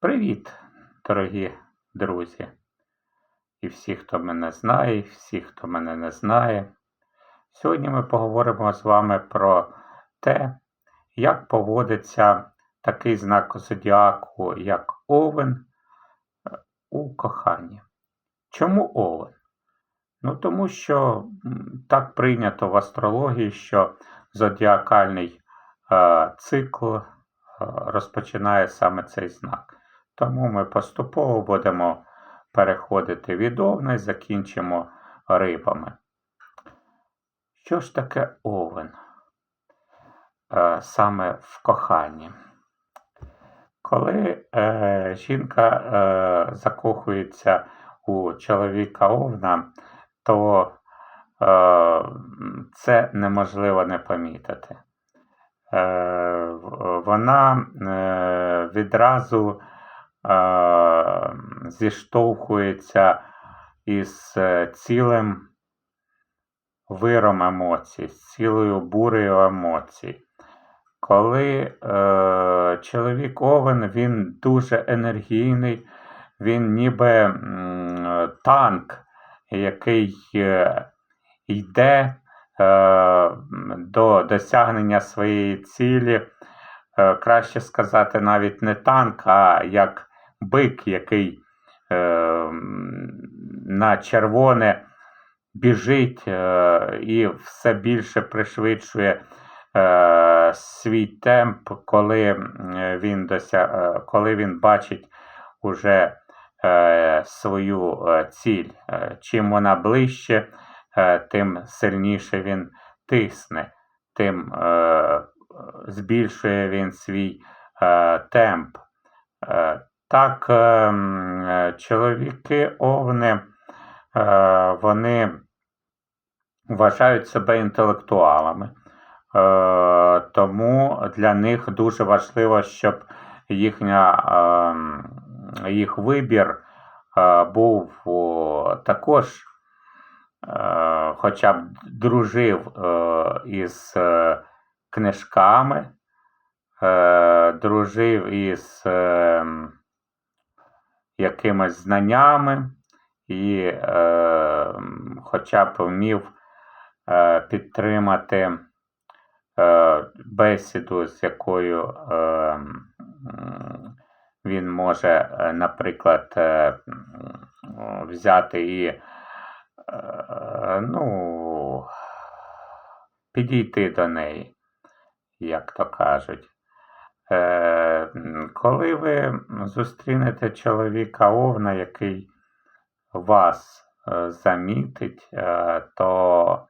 Привіт, дорогі друзі! І всі, хто мене знає, і всі, хто мене не знає. Сьогодні ми поговоримо з вами про те, як поводиться такий знак зодіаку, як Овен е, у коханні. Чому Овен? Ну, тому що так прийнято в астрології, що зодіакальний е, цикл е, розпочинає саме цей знак. Тому ми поступово будемо переходити від овна і закінчимо рибами. Що ж таке овен? Е, Саме в коханні? Коли е, жінка е, закохується у чоловіка овна, то е, це неможливо не помітити. Е, вона е, відразу зіштовхується із е, цілим виром емоцій, з цілою бурею емоцій. Коли е, чоловік Овен, він дуже енергійний, він ніби м, танк, який е, йде е, до досягнення своєї цілі. Е, краще сказати, навіть не танк, а як бик, який е, на червоне біжить е, і все більше пришвидшує е, свій темп, коли він, дося... е, коли він бачить уже е, свою е, ціль. Е, Чим вона ближче, е, тим сильніше він тисне, тим е, збільшує він свій е, темп. Так, е, м, е, чоловіки овни, е, вони вважають себе інтелектуалами. Е, тому для них дуже важливо, щоб їхня, е, їх вибір був також, хоча б дружив із книжками, дружив із е, м, якимись знаннями і е, хоча б вмів е, підтримати е, бесіду, з якою е, він може, е, наприклад, е, взяти і е, ну, підійти до неї, як то кажуть. Е, коли ви зустрінете чоловіка овна, який вас е, замітить, е, то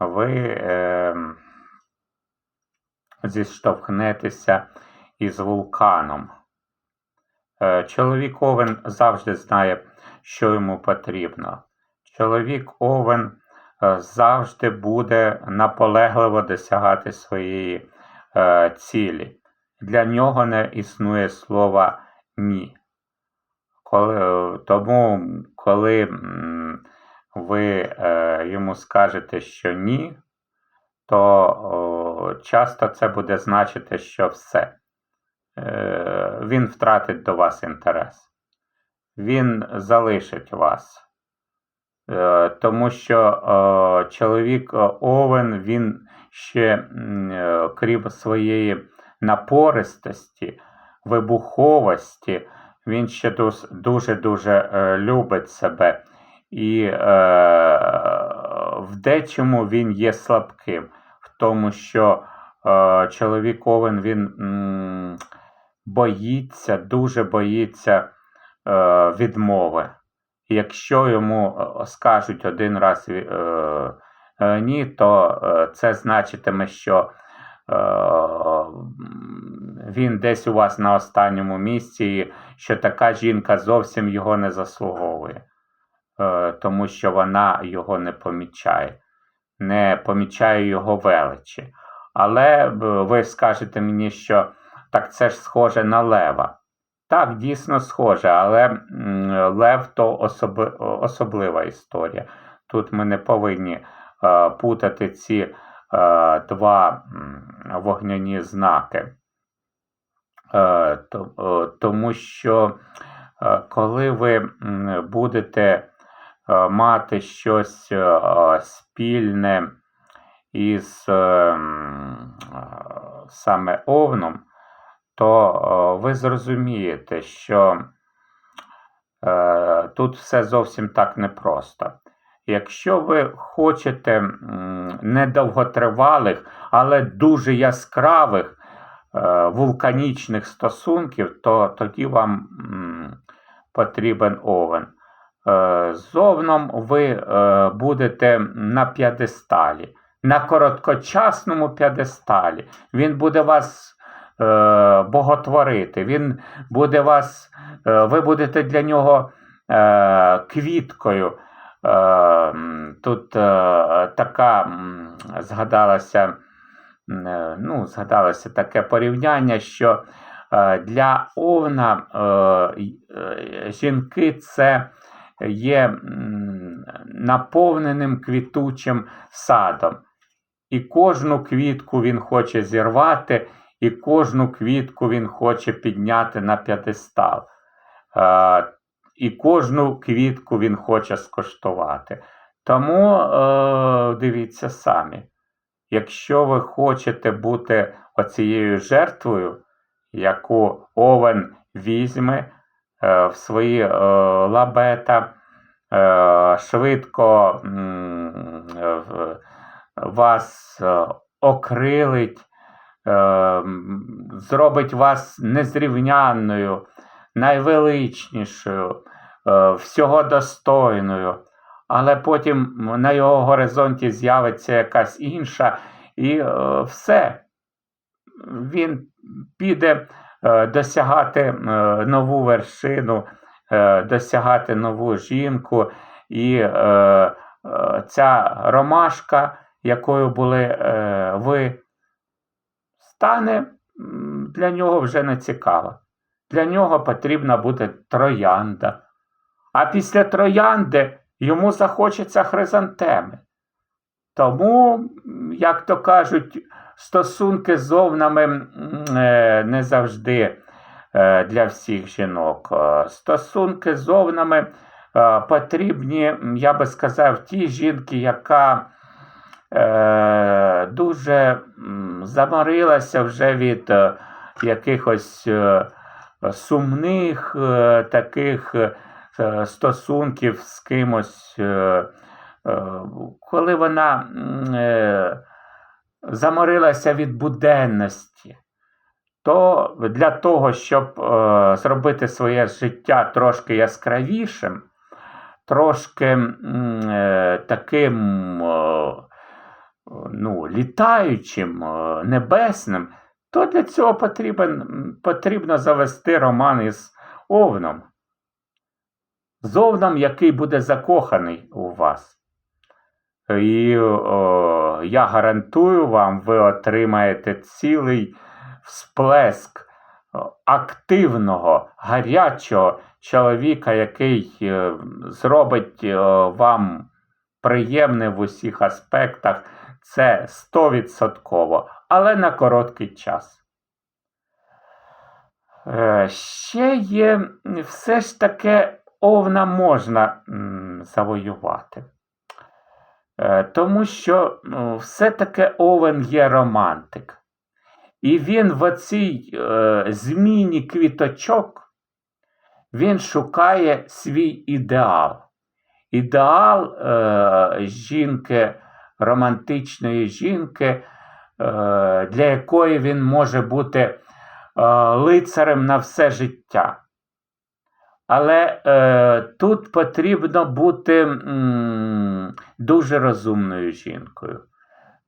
ви зіштовхнетеся із вулканом. Чоловік Овен завжди знає, що йому потрібно. Чоловік Овен завжди буде наполегливо досягати своєї е, цілі. Для нього не існує слова ні. Коли, тому, коли ви е, йому скажете, що ні, то часто це буде значити, що все. Е, він втратить до вас інтерес. Він залишить вас. Е, тому що е, чоловік е, Овен, він ще, крім своєї напористості, вибуховості, він ще дуже-дуже любить себе. І в дечому він є слабким, в тому, що чоловік Овен, він боїться, дуже боїться відмови. Якщо йому е, скажуть один раз е, е, ні, то це значитиме, що він десь у вас на останньому місці, що така жінка зовсім його не заслуговує, тому що вона його не помічає, не помічає його величі. Але ви скажете мені, що так це ж схоже на лева. Так, дійсно схоже, але Лев то особи, особлива історія. Тут ми не повинні е, путати ці е, два вогняні знаки. Е, то- е, Тому що е, коли ви будете е, мати щось е, спільне із е, е, саме овном, то е, ви зрозумієте, що е, тут все зовсім так непросто. Якщо ви хочете недовготривалих, але дуже яскравих е, вулканічних стосунків, то тоді вам потрібен овен. Е, З овном ви будете на п'єдесталі, на короткочасному п'єдесталі. Він буде вас боготворити, він буде вас, е, ви будете для нього е, квіткою. Е, Тут е, така згадалася, е, ну, згадалося таке порівняння, що е, для овна е, е, жінки це є наповненим квітучим садом. І кожну квітку він хоче зірвати, і кожну квітку він хоче підняти на п'ятистал. Е, і кожну квітку він хоче скоштувати. Тому е, дивіться самі, якщо ви хочете бути оцією жертвою, яку овен візьме е, в свої е, лабета, е, швидко е, вас е, окрилить, зробить вас незрівнянною, найвеличнішою, е, всього достойною, але потім на його горизонті з'явиться якась інша, і е, все. Він піде е, досягати нову вершину, досягати нову жінку, і ця ромашка, якою були ви, стане для нього вже не цікава. Для нього потрібна буде троянда. А після троянди йому захочеться хризантеми. Тому, як то кажуть, стосунки з овнами е, не завжди е, для всіх жінок. Е, Стосунки з овнами е, потрібні, я би сказав, тій жінки, яка е, дуже м, заморилася вже від е, якихось е, сумних таких стосунків з кимось, коли вона заморилася від буденності, то для того, щоб зробити своє життя трошки яскравішим, трошки таким ну, літаючим, е, небесним, то для цього потрібен, потрібно завести роман із овном. З овном, який буде закоханий у вас. І о, я гарантую вам, ви отримаєте цілий всплеск активного, гарячого чоловіка, який е, зробить е, вам приємне в усіх аспектах. Це стовідсотково, але на короткий час. Е, Ще є все ж таки овна можна завоювати. Е, Тому що ну, все-таки Овен є романтик. І він в оцій е, зміні квіточок він шукає свій ідеал. Ідеал жінки, романтичної жінки, е, для якої він може бути е, лицарем на все життя. Але е, тут потрібно бути м, дуже розумною жінкою.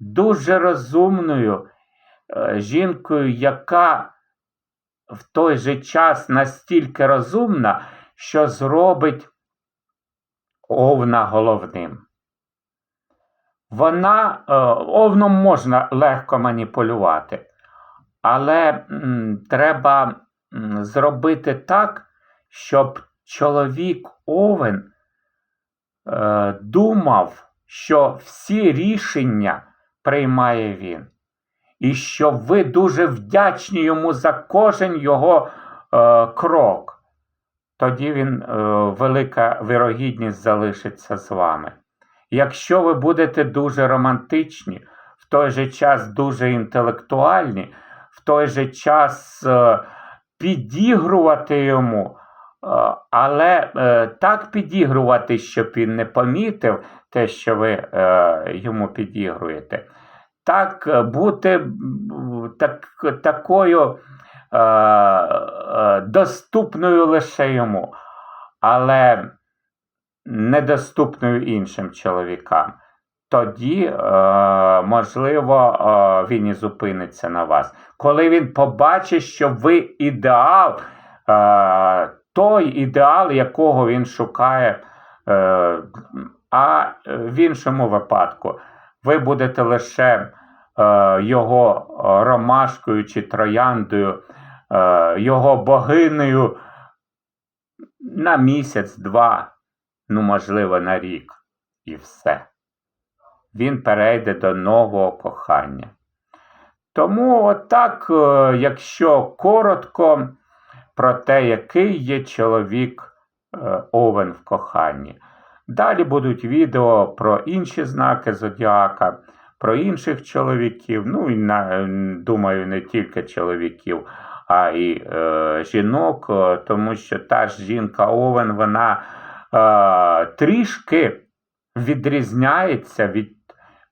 Дуже розумною е, жінкою, яка в той же час настільки розумна, що зробить овна головним. Вона е, овном можна легко маніпулювати, але треба зробити так, щоб чоловік овен е, думав, що всі рішення приймає він. і що ви дуже вдячні йому за кожен його е, крок, тоді він е, велика вирогідність залишиться з вами. Якщо ви будете дуже романтичні, в той же час дуже інтелектуальні, в той же час е, підігрувати йому, е, але е, так підігрувати, щоб він не помітив те, що ви йому підігруєте. Так бути так, такою доступною лише йому, але недоступною іншим чоловікам. Тоді, е, можливо, е, він і зупиниться на вас. Коли він побачить, що ви ідеал, е, той ідеал, якого він шукає, а в іншому випадку ви будете лише його ромашкою чи трояндою, його богинею на місяць, два, ну, можливо, на рік, і все. Він перейде до нового кохання. Тому, отак, е, якщо коротко про те, який є чоловік е, Овен в коханні. Далі будуть відео про інші знаки зодіака, про інших чоловіків. Ну і на, думаю, не тільки чоловіків, а й е, жінок, е, тому що та ж жінка Овен, вона е, трішки відрізняється від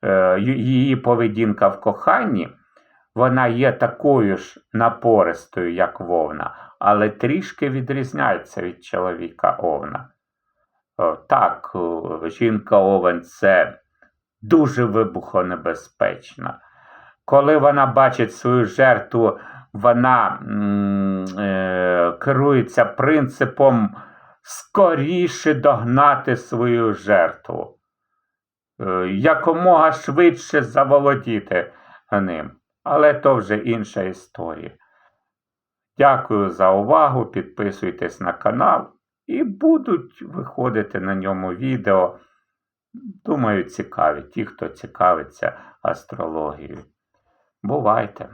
е, її поведінка в коханні. Вона є такою ж напористою, як вовна, але трішки відрізняється від чоловіка Овна. О, Так, жінка Овен це дуже вибухонебезпечна. Коли вона бачить свою жертву, вона м, е, керується принципом скоріше догнати свою жертву, е, якомога швидше заволодіти ним. Але то вже інша історія. Дякую за увагу. Підписуйтесь на канал і будуть виходити на ньому відео. Думаю, цікаві ті, хто цікавиться астрологією. Бувайте!